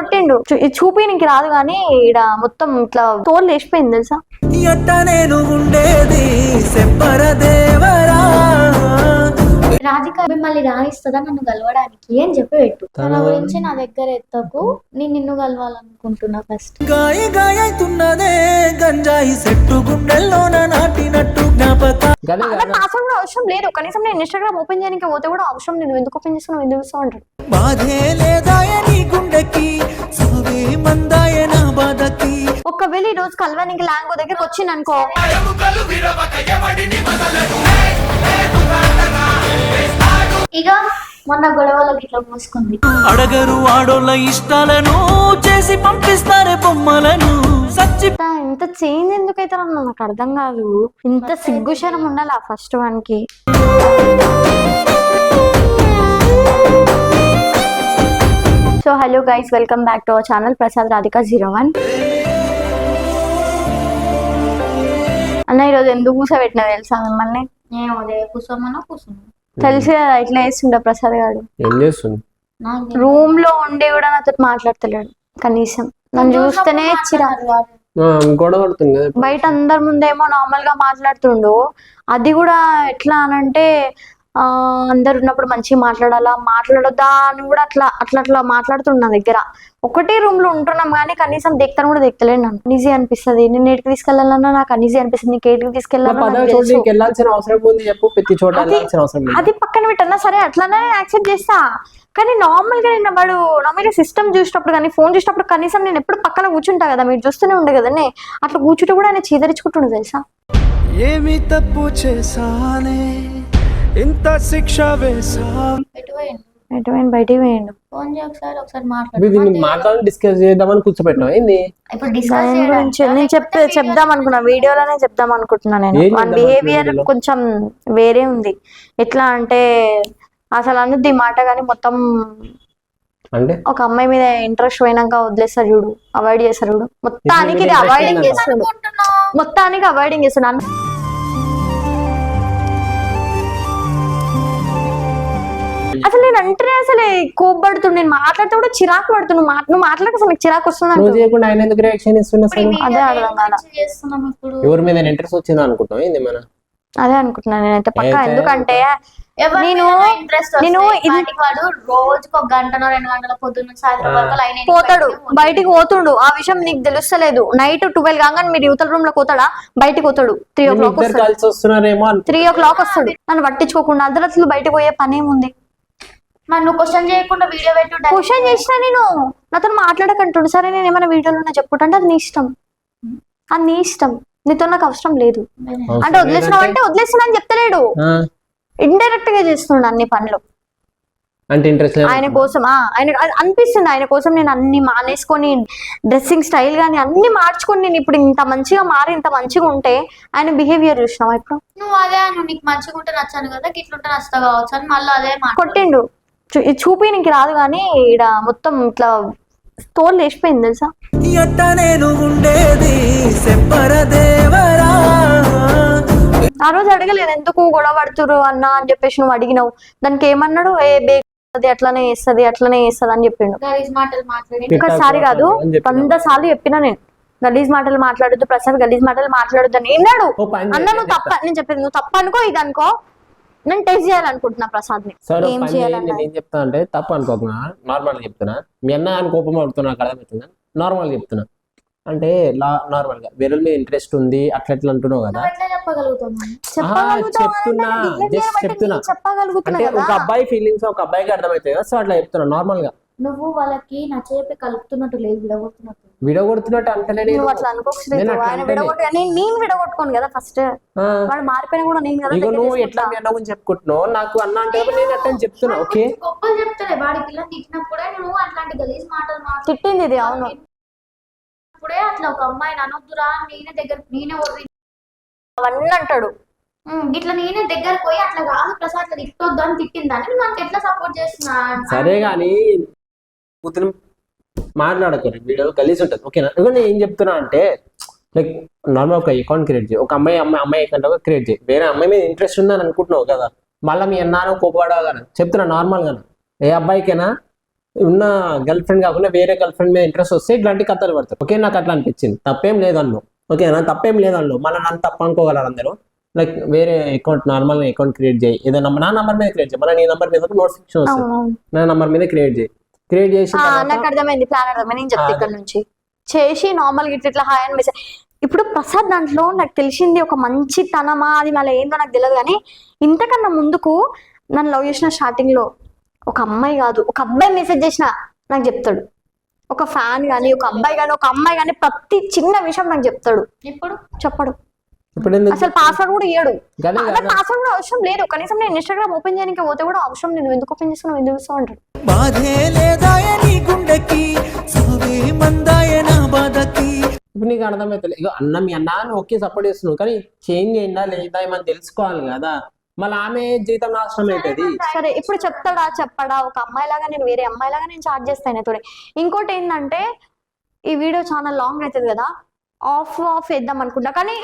కొట్టిండు. చూపి నీకు రాదు కానీ ఈడ మొత్తం ఇట్లా తోలు లేచిపోయింది తెలుసా? నేను ఉండేది సెప్పర దేవరా రాధిక మిమ్మల్ని రాయిస్తుందా నన్ను కలవడానికి అని చెప్పి పెట్టు. తన గురించి నా దగ్గర ఎత్తకు. నేను నిన్ను కలవాలనుకుంటున్నా ఫస్ట్ గాయ గాయతున్నదే గంజాయి చెట్టు గుండెల్లోన నాటినట్టు జ్ఞాపక గదే నాకు పాస్వర్డ్ కూడా అవసరం లేదు. కనీసం నేను ఇన్స్టాగ్రామ్ ఓపెన్ చేయడానికి పోతే కూడా అవసరం లేదు. ఎందుకు ఓపెన్ చేస్తున్నావు? ఎందుకు చూస్తావు అంటాడు? బాధే లేదాయ నీ గుండెకి? ఒకవేళ ఈ రోజు కలవానికి లాంగో దగ్గరకు వచ్చింది అనుకో ఇక మొన్న గొడవలకి ఇట్లా మూసుకుంది. అడగరు ఆడోళ్ళ ఇష్టాలను చేసి పంపిస్తారే బొమ్మలను. సచ్చి ఇంత చేంజ్ ఎందుకైతే నాకు అర్థం కాదు. ఇంత సిగ్గుశరం ఉండాలి ఆ first one hello guys welcome back to our channel Prasad Radhika zero one అన్న ఈరోజు ఎందుకు కూర్చోబెట్టినా తెలుసా మిమ్మల్ని? ఏమో అదే కూర్చోమన్నా కూర్చున్నా తెలిసి కదా ఇట్లా వేస్తుండే ప్రసాద్ గారు ఏం చేస్తుంది. రూమ్లో ఉండి కూడా నాతో మాట్లాడతలేడు కనీసం. నన్ను చూస్తేనే చిరా. ఆ, గొడవ పడుతుంది కదా బయట అందరి ముందేమో నార్మల్గా మాట్లాడుతుండు. అది కూడా ఎట్లా అనంటే అందరు ఉన్నప్పుడు మంచిగా మాట్లాడాలా? మాట్లాడొద్దా అని కూడా అట్లా అట్లా అట్లా మాట్లాడుతుండు నా దగ్గర. ఒకటే రూమ్లో ఉంటున్నాం కానీ కనీసం దిగుతాను కూడా దిగుతలేను నన్ను. అనీజీ అనిపిస్తుంది. నేను ఏటికి తీసుకెళ్ళాలన్నా నాకు అనీజీ అనిపిస్తుంది. నీకు ఏటికి చోట అది- పక్కన పెట్టన్నా సరే అట్లానే యాక్సెప్ట్ చేస్తా. కానీ నార్మల్గా నేను వాడు నార్మల్గా సిస్టమ్ చూసినప్పుడు కానీ ఫోన్ చూసినప్పుడు కనీసం నేను ఎప్పుడు పక్కన కూర్చుంటా కదా మీరు చూస్తూనే ఉండే కదండి అట్లా కూర్చుంటే కూడా ఆయన చీదరించుకుంటుండు తెలుసా? ఏమి తప్పు చేశానే? ఇంత శిక్ష వేసా ఎటు పోయిండు ఎటువంటి బయటికి పోయిండు ఫోన్ చేయి ఒకసారి ఒకసారి ఇది దీన్ని మాట్లాడు. మాట్లాడి డిస్కస్ చేద్దామని కూర్చోబెట్టావు ఏంది? ఇప్పుడు డిస్కస్ దాని గురించి నేను చెప్తే చెప్దాం అనుకున్నా. వీడియోలోనే చెప్దాం అనుకుంటున్నా నేను. ఏం చెప్దాం బిహేవియర్ అనుకున్నావు కొంచెం వేరే ఉంది. ఎట్లా అంటే అసలు అన్నది ఈ మాట కానీ మొత్తం అంటే? ఒక అమ్మాయి మీద ఇంట్రెస్ట్ పోయినాక వదిలేస్తారు చూడు. అవాయిడ్ చేస్తారు చూడు. మొత్తానికి ఇది అవాయిడింగ్. చేస్తుండు. మొత్తానికి అవాయిడింగ్ చేస్తుండు. అన్న అంటేనే అసలు కోప్పడుతుండు. నేను మాట్లాడితే కూడా చిరాకు పడుతున్నాను మా- నువ్వు మాట్లాడక అసలు నాకు చిరాకు వస్తుంది నువ్వు నాకు. చేయకుండా ఆయన ఎందుకు రియాక్షన్ ఇస్తున్నా అసలు? అదే అర్థం కాల. చేస్తున్నాం ఇప్పుడు. ఎవరి మీద ఇంట్రెస్ట్ వచ్చిందా అనుకుంటాం ఏంది మన అదే అనుకుంటున్నాను నేనైతే పక్కా. అయితే- ఎందుకంటే నేను ఇంట్రెస్ట్ నేను నేను ఇది- వాడు రోజుకు ఒక గంటనో రెండు గంటల పొద్దున్న సాయంత్రం వరకు లైన్ పోతాడు. బయటికి పోతాడు. బయటికి పోతుండు. ఆ విషయం నీకు తెలుస్తలేదు. నైట్ ట్వెల్వ్ కాగానే మీరు యువతల రూమ్లో పోతాడా? బయటికి పోతాడు. త్రీ ఓ క్లాక్ ఇద్దరు వస్తాడు. కలిసి వస్తున్నారేమో అని త్రీ ఓ క్లాక్ వస్తాడు. నన్ను పట్టించుకోకుండా అర్ధరాత్రులు బయటకు పోయే పని ఏముంది మరి నువ్వు క్వశ్చన్ చేయకుండా వీడియో పెట్టు క్వశ్చన్ చేసినా నేను నాతో మాట్లాడకంటుడు. సరే నేను ఏమైనా వీడియోలో చెప్పుకుంటే అది నీ ఇష్టం. అది నీ ఇష్టం. నీతో నాకు అవసరం లేదు. అంటే వదిలేసినావు అంటే వదిలేసినా అని చెప్తలేడు. ఆ, ఇండైరెక్ట్గా చేస్తున్నాడు అన్ని పనులు. అంటే ఇంట్రెస్ట్ ఆయన కోసం ఆ, ఆయన అది అనిపిస్తుంది. ఆయన కోసం నేను అన్ని మానేసుకొని డ్రెస్సింగ్ స్టైల్ గానీ అన్ని మార్చుకొని నేను ఇప్పుడు ఇంత మంచిగా మారి ఇంత మంచిగా ఉంటే ఆయన బిహేవియర్ చూసినావా ఇప్పుడు? నువ్వు అదే నువ్వు నీకు మంచిగా ఉంటే నచ్చాను కదా గిట్లుంటే నచ్చుతా కావచ్చు అని మళ్ళీ అదే కొట్టిండు. చూ- ఇది చూపి నీకు రాదు కానీ ఈడ మొత్తం ఇట్లా తోలు లేచిపోయింది తెలుసా? ఎట్ట నేను ఉండేది ఆ రోజు అడగలేదు ఎందుకు గొడవ పడుతురు అన్న అని చెప్పేసి నువ్వు అడిగినావు. దానికి ఏమన్నాడు? ఏ బేగ్ అది అట్లనే వేస్తుంది అట్లనే వేస్తుంది అని చెప్పిండు. ఒక్కసారి కాదు. వంద సార్లు చెప్పినా నేను. గలీజ్ మాటలు మాట్లాడొద్దు ప్రసాద్ గలీజ్ మాటలు మాట్లాడొద్దు అని పని అన్న నువ్వు తప్ప నేను చెప్పేది నువ్వు తప్ప అనుకో ఇది అనుకో నేను టెస్ట్ చేయాలనుకుంటున్నా ప్రసాద్ని సరే ఏం పని చేయాలన్నా నేను ఏం చెప్తా అంటే తప్పు అనుకోకుండా నార్మల్ చెప్తున్నా. మీ అన్న ఆయన కోపం పడుతున్నా నాకు అర్థమవుతుందా నార్మల్ చెప్తున్నా. అంటే నార్మల్గా. వేరే మీద ఇంట్రెస్ట్ ఉంది అట్లా ఎట్లా అంటున్నావు కదా. చెప్తున్నా, ఏమంటే చెప్తున్నా. అంటే ఒక కదా అబ్బాయి ఫీలింగ్స్ ఒక అబ్బాయికి అర్థమవుతాయి కదా. సో అట్లా చెప్తున్నా నార్మల్గా. నువ్వు వాళ్ళకి నచ్చజెప్పి కలుపుతున్నట్టు లేదు విడగొడుతున్నట్టు. విడగొడుతున్నట్టు అంటలే నేను. నువ్వు అట్లా అనుకోవచ్చు ఆయన. విడగొట్టు నేను నేను విడగొట్టుకోను కదా ఫస్ట్ వాడు మారిపోయినా కూడా నేను కదా ఇగో దగ్గర నువ్వు ఎట్లా. మీ అన్న గురించి చెప్పుకుంటున్నావు? నాకు అన్న అంటే నేను అట్లా చెప్తున్నా ఓకే? గొప్పలు చెప్తారే వాడి పిల్ల తిట్టినప్పుడే నువ్వు అట్లాంటి గలీజ్ మాటలు తిట్టింది ఇది అవును. మాట్లాడినప్పుడే అట్లా ఒక అమ్మాయిని అనొద్దురా నేనే దగ్గర నేనే అవన్నీ అంటాడు. ఇట్లా నేనే దగ్గరకు పోయి అట్లా కాదు ప్రసాద్ అట్లా తిట్టొద్దు అని తిట్టిందని మనకి ఎట్లా సపోర్ట్ చేస్తున్నా సరే కానీ కూతురు మాట్లాడకూడదు వీడియో కలిసి ఉంటుంది. ఓకేనా? నేను ఏం చెప్తున్నా అంటే లైక్ నార్మల్ ఒక అకౌంట్ క్రియేట్ చేయి. ఒక అమ్మాయి అమ్మాయి అమ్మాయి అకౌంట్ క్రియేట్ చేయి. వేరే అమ్మాయి మీద ఇంట్రెస్ట్ ఉందని అనుకుంటున్నావు కదా మళ్ళీ మీ అన్నాను కోపడాలని చెప్తున్నా నార్మల్గా ఏ అబ్బాయికైనా ఉన్న గర్ల్ ఫ్రెండ్ కాకుండా వేరే గర్ల్ ఫ్రెండ్ మీద ఇంట్రెస్ట్ వస్తే ఇట్లాంటి కథలు పడతారు ఓకే నాకు అట్లా అనిపించింది. తప్పేం లేదన్ను. ఓకే నా తప్పేం లేదన్ను. మళ్ళీ నన్ను తప్ప అనుకోగలరు అందరూ. లైక్ వేరే అకౌంట్ నార్మల్ అకౌంట్ క్రియేట్ చేయి. ఏదో నంబర్ నా నంబర్ మీద క్రియేట్ చేయి. మళ్ళీ నీ నంబర్ మీద నోటిఫికేషన్ వస్తుంది. నా నంబర్ మీద క్రియేట్ చేయి. క్రియేట్ చేసి నాకు అర్థమైంది ప్లాన్ అర్థమైంది. నేను చెప్తా ఇక్కడ నుంచి. చేసి నార్మల్గా ఇట్లా ఇట్లా హాయ్ అని మెసేజ్ ఇప్పుడు ప్రసాద్ దాంట్లో నాకు తెలిసింది ఒక మంచి తనమా అది మళ్ళీ ఏందో నాకు తెలియదు కానీ ఇంతకన్నా ముందుకు నన్ను లవ్ చేసిన స్టార్టింగ్లో ఒక అమ్మాయి కాదు ఒక అబ్బాయి మెసేజ్ చేసిన నాకు చెప్తాడు. ఒక ఫ్యాన్ గానీ ఒక అబ్బాయి గానీ ఒక అమ్మాయి గానీ ప్రతి చిన్న విషయం నాకు చెప్తాడు. ఇప్పుడు చెప్పడు. ఇప్పుడు ఎందుకు అసలు పాస్వర్డ్ కూడా ఇయ్యడు. పాస్వర్డ్ కూడా అవసరం లేదు. కనీసం నేను ఇన్స్టాగ్రామ్ ఓపెన్ చేయడానికి పోతే కూడా అవసరం లేదు. ఎందుకు ఓపెన్ చేస్తున్నావు? ఎందుకు ఇస్తావు అంటాడు. బాధే లేదాయ నీ గుండెకి? సావే మందాయ నా బాధకి? ఇప్పుడు నీకు అర్థమవుతుంది ఇక అన్న మీ అన్న అని ఓకే సపోర్ట్ చేస్తున్నావు. కానీ చేంజ్ అయిందా లేదా ఏమని తెలుసుకోవాలి కదా. మళ్ళీ ఆమె జీవితం నాశనం అవుతుంది సరే ఇప్పుడు చెప్తాడా? చెప్పడా? ఒక అమ్మాయి లాగా నేను వేరే అమ్మాయి లాగా నేను చార్జ్ చేస్తాను తోడే. ఇంకోటి ఏంటంటే ఈ వీడియో చాలా లాంగ్ అవుతుంది కదా. ఆఫ్ ఆఫ్ వేద్దాం అనుకుంటా. కానీ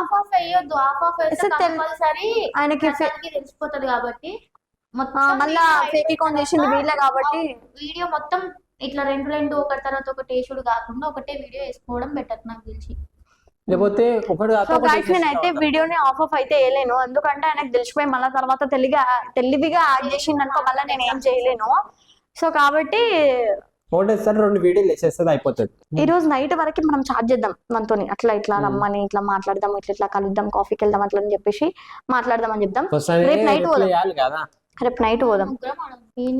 ఆఫ్ ఆఫ్ వేయొద్దు. ఆఫ్ ఆఫ్ వేస్తే కంపల్సరీ ఆయనకి తెలిసిపోతుంది కాబట్టి మొత్తం మళ్ళా చేసింది వీళ్ళే కాబట్టి వీడియో మొత్తం ఇట్లా రెండు రెండు ఒకటి తర్వాత ఒకటి వేసుడు కాకుండా ఒకటే వీడియో వేసుకోవడం బెటర్ నాకు తెలిసి. లేకపోతే ఒకటి సో ఒకటి గైస్ నేనైతే. వీడియోని ఆఫ్ ఆఫ్ అయితే వేయలేను. ఎందుకంటే ఆయనకు తెలిసిపోయి మళ్ళీ తర్వాత తెలివిగా తెలివిగా యాడ్ చేసింది అనుకో మళ్ళీ నేను ఏం చేయలేను. సో కాబట్టి ఒకటేసారి రెండు వీడియోలు వేసేస్తుంది అయిపోతుంది. ఈ రోజు నైట్ వరకు మనం చార్జ్ చేద్దాం మనతోని. అట్లా ఇట్లా. రమ్మని ఇట్లా మాట్లాడదాం ఇట్లా ఇట్లా కలుద్దాం కాఫీకి వెళ్దాం అట్లా అని చెప్పేసి మాట్లాడదాం అని చెప్దాం. రేపు reply పోదాం. కదా. రేపు నైట్ పోదాం. ఏం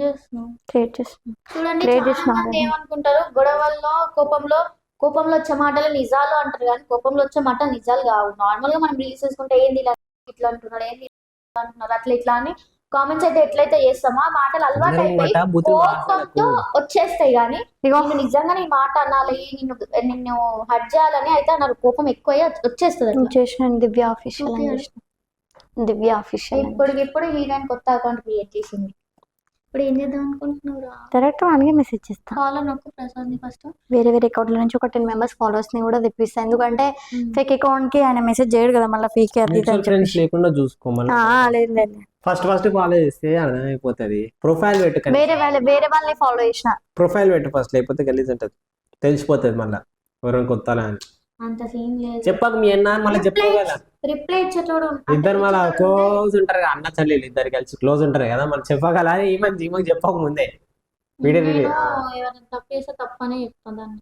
క్రియేట్ చేస్తాం చూడండి ఏమనుకుంటారు? గొడవల్లో కోపంలో కోపంలో వచ్చే మాటలు నిజాలు అంటారు కానీ కోపంలో వచ్చే మాటలు నిజాలు కావు. నార్మల్గా మనం రీల్స్ చేసుకుంటే ఏంది ఇలా ఇట్లా అంటున్నాడు ఏంది ఇట్లా అంటున్నారు అట్లా ఇట్లా అని కామెంట్స్ అయితే ఎట్లయితే చేస్తామో ఆ మాటలు అలవాటు అయిపోయి కోపంతో వచ్చేస్తాయి కానీ నేను నిజంగా నీ మాట అనాలి నిన్ను నిన్ను హట్ చేయాలని అయితే నాకు కోపం ఎక్కువ వచ్చేస్తుంది చేసిన దివ్య ఆఫీషియల్ దివ్య ఆఫీషియల్ ఇప్పుడు ఇప్పుడు హీరోయిన్ కొత్త అకౌంట్ క్రియేట్ చేసింది. ఇప్పుడు ఏం చేద్దాం అనుకుంటున్నావు డైరెక్ట్ వానికి మెసేజ్ చేస్తా. ఫాలో నొక్కు ప్రసాద్ ఫస్ట్ వేరే వేరే అకౌంట్ల నుంచి ఒక టెన్ మెంబర్స్ ఫాలోవర్స్ని కూడా తెప్పిస్తా. ఎందుకంటే ఫేక్ అకౌంట్కి ఆయన మెసేజ్ చేయడు కదా మళ్ళీ ఫేక్ అది. లేకుండా చూసుకోమని. ఆ, లేదు లేదు. ఫస్ట్ ఫస్ట్ ఫాలో చేస్తే అర్థమైపోతుంది. ప్రొఫైల్ పెట్టు కానీ వేరే వాళ్ళ వేరే వాళ్ళని ఫాలో చేసిన. ప్రొఫైల్ పెట్టు ఫస్ట్ లేకపోతే గలీజ్ ఉంటుంది. తెలిసిపోతుంది మళ్ళీ. ఎవరైనా కొత్తాలా అని. అంత సీన్ లేదు. చెప్పక మీ అన్న మళ్ళీ చెప్పు కదా. రిప్లై ఇచ్చేటోడు ఇద్దరు మళ్ళీ క్లోజ్ ఉంటారు కదా అన్న చెల్లెలు ఇద్దరు కలిసి క్లోజ్ ఉంటారు కదా మళ్ళీ చెప్పగల అని ఈమె ఈమెకి చెప్పక ముందే. వీడియో తప్పు చేస్తే తప్పనే చెప్తాను దాన్ని.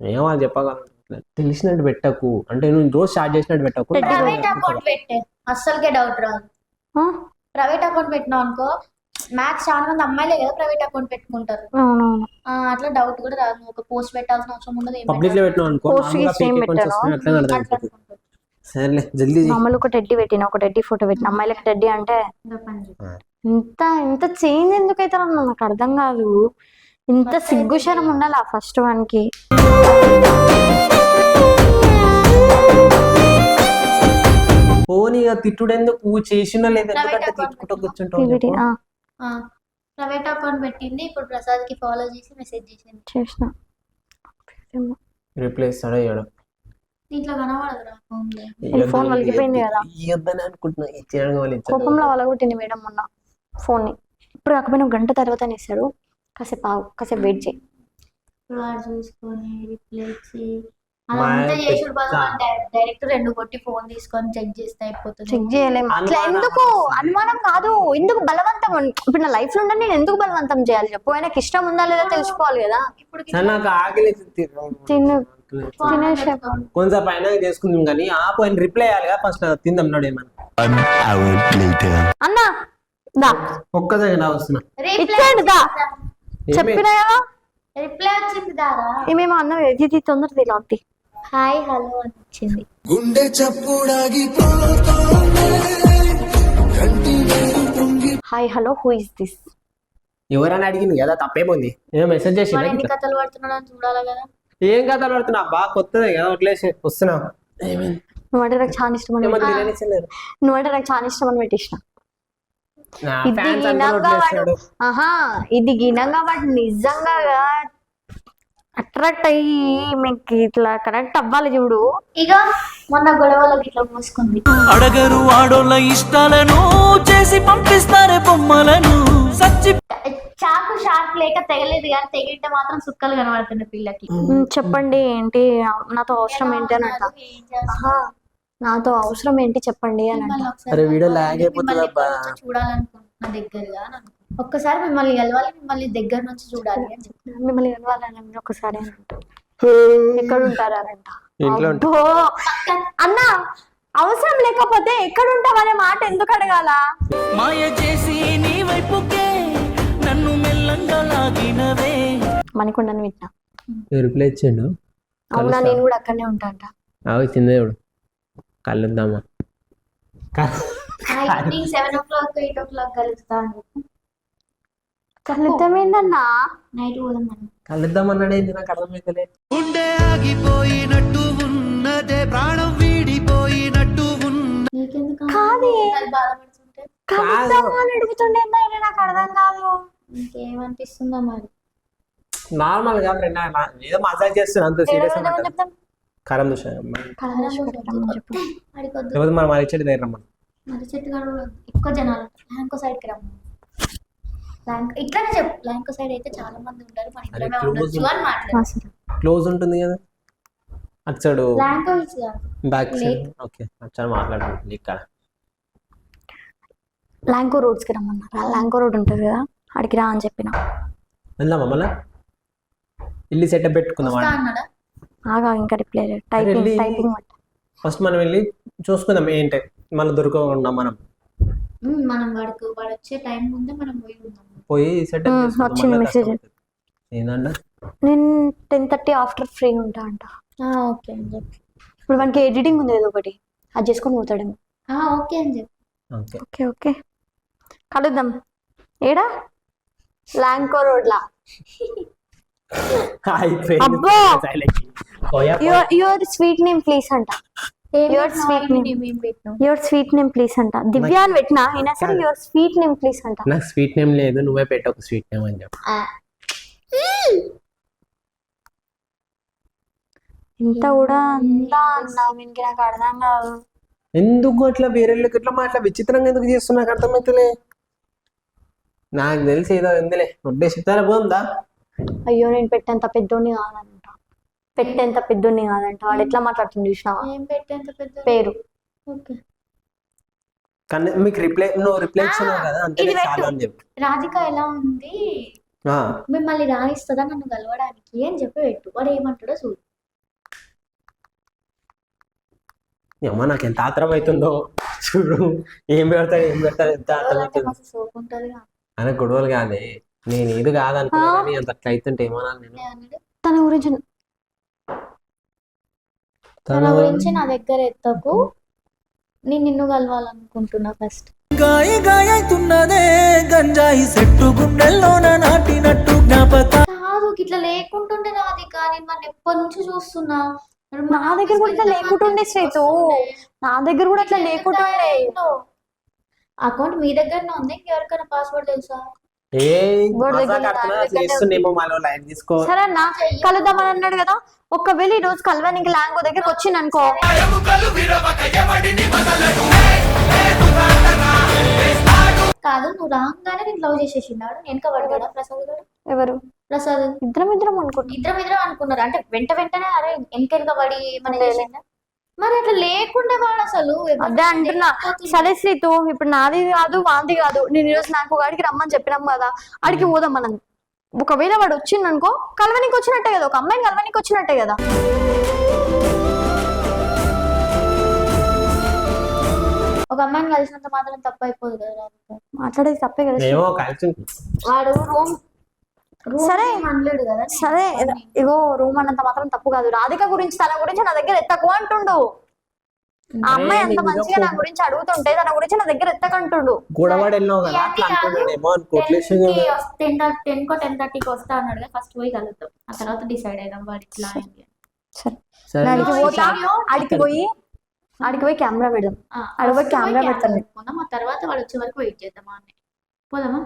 ఏమో అది చెప్పగలను తెలిసినట్టు పెట్టకు. అంటే నువ్వు రోజు స్టార్ట్ చేసినట్టు పెట్టకు. అస్సలకే డౌట్ రాదు? ప్రైవేట్ అకౌంట్ పెట్టినావు అనుకో మ్యాథ్స్ చాలా మంది అమ్మాయిలే కదా ప్రైవేట్ అకౌంట్ పెట్టుకుంటారు. ఆ, అట్లా డౌట్ కూడా రాదు. నువ్వు ఒక పోస్ట్ పెట్టాల్సిన అవసరం ఉండదు ఏం పబ్లిక్లో పెట్టినావు అనుకో Post మామూలుగా కి same fake accounts పెట్టాను. వస్తున్నాయి, అనుకుంటారు. సరేలే జల్దీ చెయ్. మామూలు ఒక టెడ్డి పెట్టిన ఒక టెడ్డి ఫోటో పెట్టిన. అమ్మాయిలకి టెడ్డి అంటే ఇంకా పని చేయి. ఇంత ఇంత చేంజ్ ఎందుకు అవుతారో నాకు అర్థం కాదు. ఇంత సిగ్గు శరం ఉండాలి ఫస్ట్ వన్ పోనీ ఇక తిట్టుడు ఎందుకు చేసినా లేదు ఎందుకంటే తిట్టుకుంటూ. కూర్చుంటావు ప్రైవేట్ అకౌంట్ పెట్టింది. ఇప్పుడు ప్రసాద్కి ఫాలో చేసి మెసేజ్ చేసింది. చేసిన. రిప్లై ఇస్తాడో ఇయ్యడో. దీంట్లో కనబడదురా ఫోన్ వలిగిపోయింది కదా. ఇయ్యొద్దని అనుకుంటున్నా? ఇచ్చేయడం వాళ్ళు ఇచ్చారు. కోపంలో వలగొట్టింది మేడం మొన్న ఫోన్ని ఇప్పుడు కాకపోయినా ఒక గంట తర్వాత ఇస్తాడు కాసేపు ఆగు. కాసేపు వెయిట్ చేయి. ఇప్పుడు వాడు చూసుకొని రిప్లై ఇచ్చి అదంతా చేసుడు బదులు డైరెక్ట్ రెండు కొట్టి ఫోన్ తీసుకొని చెక్ చేస్తే అయిపోతుంది. చెక్ చేయలేము అట్లా అనుమానం ఎందుకు. అనుమానం కాదు. ఎందుకు బలవంతం ఇప్పుడు నా లైఫ్లో ఉండే నేను ఎందుకు బలవంతం చేయాలి చెప్పు. ఆయనకి ఇష్టం ఉందా లేదా తెలుసుకోవాలి కదా. ఇప్పుడు సరే నాకు ఆకలి తిను. ఫోన్ తినేసి పెట్టుకోండి. కొంచెం పైన చేసుకుందాం కానీ ఆ పోయిన రిప్లై అయ్యాలి ఫస్ట్ తిందాం నాడు ఏమన్నా. అన్నా దా. ఒక్క సెకండ్ వస్తున్నా. రిప్లై ఇచ్చాడు దా. ఏమి? చెప్పినా కదా రిప్లై వచ్చింది దారా. ఏమేమో అన్నది తొందరది లాంటి హాయ్ హలో అని వచ్చింది గుండె hi hello who is this? ఎవరైనా అడిగింది కదా తప్పేముంది? ఏమో మెసేజ్ చేసి ఎన్ని కథలు పడుతున్నాడు అని చూడాలి కదా. ఏం కథ పడుతున్నా బాగా కొత్తదే కదా వదిలేసి. వస్తున్నా. నువ్వంటే నాకు చాలా ఇష్టం అని పెట్టిన. నువ్వంటే నాకు చాలా ఇష్టం అని పెట్టేసిన నా ఇది గినంగా వాడు. ఆహా ఇది గినంగా వాడు నిజంగా అట్రాక్ట్ అయ్యి మీకు ఇట్లా కరెక్ట్ అవ్వాలి చూడు. ఇక మొన్న గొడవలకి ఇట్లా మూసుకుంది. అడగరు ఆడోళ్ళ ఇష్టాలను చేసి పంపిస్తారే బొమ్మలను. సచ్చి చాకు షార్ప్ లేక తెగలేదు కానీ తెగితే మాత్రం సుక్కలు కనబడుతుంది పిల్లకి. చెప్పండి ఏంటి? నాతో అవసరం ఏంటి అని అంట. నాతో అవసరం ఏంటి చెప్పండి అని అంట. వీడియో అయిపోతుంది చూడాలనుకుంటున్నా దగ్గరగా. ఒక్కసారి మిమ్మల్ని కలవాలి మిమ్మల్ని దగ్గర నుంచి చూడాలి అని చెప్పి. మిమ్మల్ని కలవాలని ఒకసారి అని ఎక్కడ ఉంటారంట ఇంట్లో ఉంటా. అబ్బో! అన్న అవసరం లేకపోతే ఎక్కడ ఉంటావనే మాట ఎందుకు అడగాల? మాయ చేసి నీ వైపుకే నన్ను మెల్లంగా లాగినవే. మణికొండని విన్నా. రిప్లై ఇచ్చిండు? అవునా నేను కూడా అక్కడనే ఉంటా అంట అవి చిన్నదేవుడు కలుద్దామా? Evening seven o'clock eight o'clock కలుస్తాను కలుద్దామేందన్నా? నైట్ పోదాం మనం కలుద్దాం అన్నాడు ఏంది నాకు అర్థమైతలే. గుండె ఆగిపోయినట్టు ఉన్నదే ప్రాణం వీడిపోయినట్టు ఉన్న నీకెందుకు? కాదే. అది బాధపడుతుంటే. కలుద్దామా అని అడుగుతుండే ఏందో నాకు అర్థం కాదు. ఇంకేమనిపిస్తుందో మరి? నార్మల్గా ఫ్రెండ్ ఏదో మజాక్ చేస్తున్నా అంత సీరియస్ కరం చూసాను లేకపోతే మనం ఎక్కువ జనాలు ఉంటారు. ల్యాంకో సైడ్ కి రమ్ము ల్యాంక్ ఇట్లానే చెప్పు. ల్యాంకో సైడ్ అయితే చాలా మంది ఉంటారు. మన అరే, ఇద్దరమే close ఉండొచ్చు అని. క్లోజ్ ఉంటుంది కదా? అటు సైడ్ బ్యాక్ సైడ్ ఓకే అటు సైడ్ మాట్లాడుతుంది ఇక్కడ లాంకో రోడ్స్కి రమ్మన్నారు? లాంకో రోడ్ ఉంటుంది కదా? అడికి రా అని చెప్పిన. వెళ్దామా మళ్ళా? ఇల్లు సెటప్ పెట్టుకుందాం వస్తా అన్నాడా? ఆగా ఇంకా రిప్లై టైపింగ్ టైపింగ్ ఫస్ట్ మనం వెళ్ళి చూసుకుందాం ఏంటి. మళ్ళీ దొరకకుండా మనం. ఉమ్, మనం వాడికి వాడు వచ్చే టైం ముందే మనం పోయి ఉందాం. పోయి సెటప్ ఉమ్, వచ్చింది message. ఏంటంటే నేను టెన్ థర్టీ ఆఫ్టర్ ఫ్రీ ఉంటా అంట. ఓకే అని చెప్పి. ఇప్పుడు మనకి ఎడిటింగ్ ఉంది ఏదో ఒకటి. అది చేసుకొని పోతాడేమో. ఓకే అని చెప్పి. ఓకే. ఓకే కలుద్దాం. ఏడా? లాంకో రోడ్లా. అబ్బో! యువర్ స్వీట్ నేమ్ ప్లీజ్ అంట. Name. మేము పెట్టినాం యువర్ స్వీట్ నేమ్ ప్లీజ్ అంట. దివ్య అని పెట్టినా అయినా సరే యువర్ స్వీట్ నేమ్ ప్లీజ్ అంట. నాకు స్వీట్ నేమ్ లేదు నువ్వే పెట్టు ఒక స్వీట్ నేమ్ అని చెప్పు. ఇంత కూడా అందా అన్నా వీనికి నాకు అర్థం కాదు. ఎందుకు అట్లా వేరే ఇట్లా మాట్లా విచిత్రంగా ఎందుకు చేస్తున్నా నాకు అర్థమవుతలే నాకు తెలిసి ఏదో ఎందులే ఉద్దేశిస్తారా పోందా? అయ్యో నేను పెట్టేంత పెద్దోడిని కాదంట పెట్టేంత పెద్దోడిని కాదంట. వాడు ఎట్లా మాట్లాడుతుంది చూసినావా? ఏం పెట్టేంత పెద్ద పేరు. ఓకే. కానీ మీకు రిప్లై నువ్వు రిప్లై ఇచ్చినావు కదా అంతే ఇది చాలు పెట్టు. అని చెప్పు. రాధిక ఎలా ఉంది? ఆ, మిమ్మల్ని రాణిస్తుందా నన్ను కలవడానికి అని చెప్పి పెట్టు. వాడు ఏమంటాడో చూడు. అమ్మ నాకు ఎంత ఆత్రం అవుతుందో చూడు. ఏం పెడతాడు ఏం పెడతాడు ఎంత ఆత్రం అవుతుంది మస్తు సోపు ఉంటుంది అని గొడవలు కాదే. నేను ఇది కాదనుకున్నా కానీ అంత అట్లా అవుతుంటే ఏమన్నా నేను. తన గురించి తన గురించి నా దగ్గర ఎత్తకు. నేను నిన్ను కలవాలనుకుంటున్నా ఫస్ట్ గాయ గాయతున్నదే గంజాయి చెట్టు గుండెల్లోన నాటినట్టు జ్ఞాపక కాదు ఇట్లా లేకుంటుండే రాధిక నేను మన ఎప్పటి నుంచి చూస్తున్నా. నా దగ్గర కూడా ఇట్లా లేకుంటుండే శ్రీతు నా దగ్గర కూడా అట్లా లేకుంటుండే. అకౌంట్ మీ దగ్గరనే ఉంది. ఇంకెవరికైనా పాస్వర్డ్ తెలుసా? దగ్గర దగ్గర సరే అన్న కలుద్దామని అన్నాడు కదా? ఒకవేళ ఈ రోజు కలవనికి లాంగో దగ్గరకు వచ్చింది అనుకో కాదు నువ్వు రాగానే నేను లవ్ చేసేసినాడు వెనక పడ్డాడా ప్రసాద్ గారు? ఎవరు? ప్రసాద్. ఇద్దరం ఇద్దరం అనుకుంటా ఇద్దరం ఇద్దరం అనుకున్నారు. అంటే వెంట వెంటనే అరే వెనక వెనక పడి మన చేసిందా మరి అట్లా లేకుండే వాడు అసలు అదే అంటున్నా. సరే శ్రీతు ఇప్పుడు నాది కాదు వాంది కాదు. నేను ఈరోజు నాకు వాడికి రమ్మని చెప్పినాం కదా. ఆడికి పోదాం మనం. ఒకవేళ వాడు వచ్చింది అనుకో కలవనికి వచ్చినట్టే కదా. ఒక అమ్మాయిని కలవనికి వచ్చినట్టే కదా. ఒక అమ్మాయిని కలిసినంత మాత్రం తప్పు అయిపోదు కదా. మాట్లాడేది తప్పే కదా. ఏమో కలిసి వాడు రూమ్ సరే. సరే ఇగో రూమ్ అన్నంత మాత్రం తప్పు కాదు. రాధిక గురించి తన గురించి నా దగ్గర ఎత్తకు అంటుండు. ఆ అమ్మాయి అంత మంచిగా నా గురించి అడుగుతుంటే తన గురించి నా దగ్గర ఎత్తకంటుండు. గూడవాడు వెళ్ళినావు కదా అట్లా అనుకున్నాడేమో అనుకోట్లేసి టెన్ టెన్ కో టెన్ థర్టీకి వస్తా అన్నాడు ఫస్ట్ పోయి కలుద్దాం. ఆ తర్వాత డిసైడ్ అయిదాం వాడు ఇట్లా అని. సరే. పోతా పోయి ఆడికి పోయి కెమెరా పెడదాం. ఆ, ఆడ పోయి first కెమెరా పెడతాను. పెట్టుకుందాం. ఆ తర్వాత వాడు వచ్చే వరకు వెయిట్ చేద్దాం అన్నీ పోదామా?